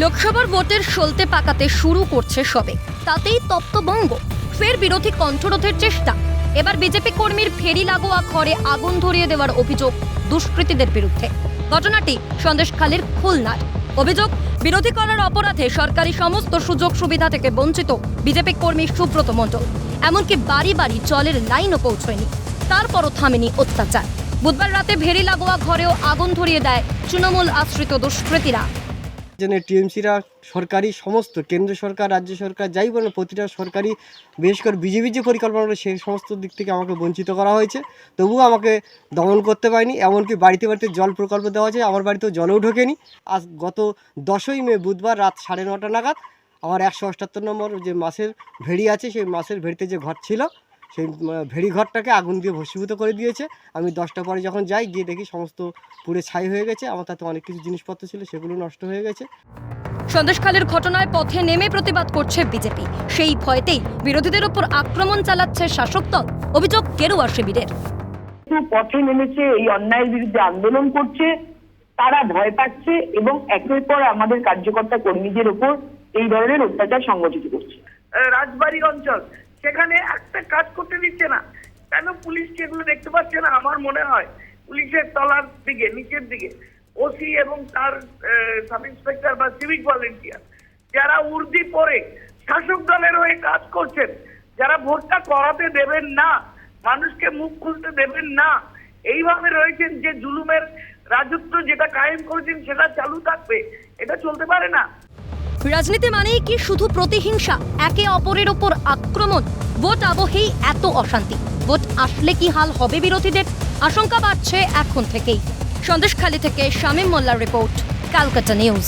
লোকসভার ভোটের সলতে পাকাতে শুরু করছে সবে। তাতেই তপ্তবঙ্গ। ফের বিরোধী কণ্ঠরোধের চেষ্টা। এবার বিজেপি কর্মীর ফেরি লাগোয়া ঘরে আগুন ধরিয়ে দেওয়ার অভিযোগ দুষ্কৃতীদের বিরুদ্ধে। ঘটনাটি সন্দেশখালীর খুলনার। অভিযোগ, বিরোধী করার অপরাধে সরকারি সমস্ত সুযোগ সুবিধা থেকে বঞ্চিত বিজেপি কর্মী সুব্রত মণ্ডল। এমনকি বাড়ি বাড়ি জলের লাইনও পৌঁছয়নি। তারপরও থামেনি অত্যাচার। বুধবার রাতে ভেরি লাগোয়া ঘরেও আগুন ধরিয়ে দেয় তৃণমূল আশ্রিত দুষ্কৃতীরা। জন্য টিএমসিরা সরকারি সমস্ত কেন্দ্র সরকার, রাজ্য সরকার, যাই বলেন প্রতিটা সরকারি, বিশেষ করে বিজেপির যে পরিকল্পনা সেই সমস্ত দিক থেকে আমাকে বঞ্চিত করা হয়েছে। তবুও আমাকে দমন করতে পারিনি, এমনকি বাড়িতে বাড়িতে জল প্রকল্প দেওয়া আছে, আমার বাড়িতেও জলেও ঢোকেনি। আজ গত দশই মে, বুধবার রাত সাড়ে নটা নাগাদ, আমার একশো অষ্টাত্তর নম্বর যে মাছের ভেড়ি আছে, সেই মাছের ভেড়িতে যে ঘর ছিল সেই উম, ভেড়ি ঘরটাকে আগুন দিয়ে ভস্মীভূত করে দিয়েছে। আমি দশটা পরে যখন যাই গিয়ে দেখি সমস্ত পুড়ে ছাই হয়ে গেছে। আমার তাতে অনেক কিছু জিনিসপত্র ছিল সেগুলো নষ্ট হয়ে গেছে। সন্দেশখালের ঘটনায় পথে নেমে প্রতিবাদ করছে বিজেপি। সেই ভয়তেই বিরোধীদের উপর আক্রমণ চালাচ্ছে শাসক দল। অভিযোগ গেরুয়া শিবিরের। পথে নেমেছে এই অন্যায়ের বিরুদ্ধে আন্দোলন করছে তারা ভয় পাচ্ছে এবং একের পর আমাদের কার্যকর্তা কর্মীদের উপর এই ধরনের অত্যাচার সংগঠিত করছে। রাজবাড়ী অঞ্চল সেখানে একটা কাজ করতে দিচ্ছে না। কেন পুলিশ কি এগুলো দেখতে পাচ্ছে না? আমার মনে হয় পুলিশের তলার দিকে, নিচের দিকে, ওসি এবং তার সাব ইন্সপেক্টর বা সিভিক ভলেন্টিয়ার, যারা উর্দি পরে শাসক দলের হয়ে কাজ করছেন, যারা ভোটটা করাতে দেবেন না, মানুষকে মুখ খুলতে দেবেন না, এইভাবে রয়েছেন যে জুলুমের রাজত্ব যেটা কায়েম করেছেন সেটা চালু থাকবে, এটা চলতে পারে না। রাজনীতি মানেই কি শুধু প্রতিহিংসা? একে অপরের ওপর আক্রমণ। ভোট আবহেই এত অশান্তি। ভোট আসলে কি হাল হবে বিরোধীদের? আশঙ্কা বাড়ছে এখন থেকেই। সন্দেশখালী থেকে শামীম মোল্লার রিপোর্ট ক্যালকাটা নিউজ।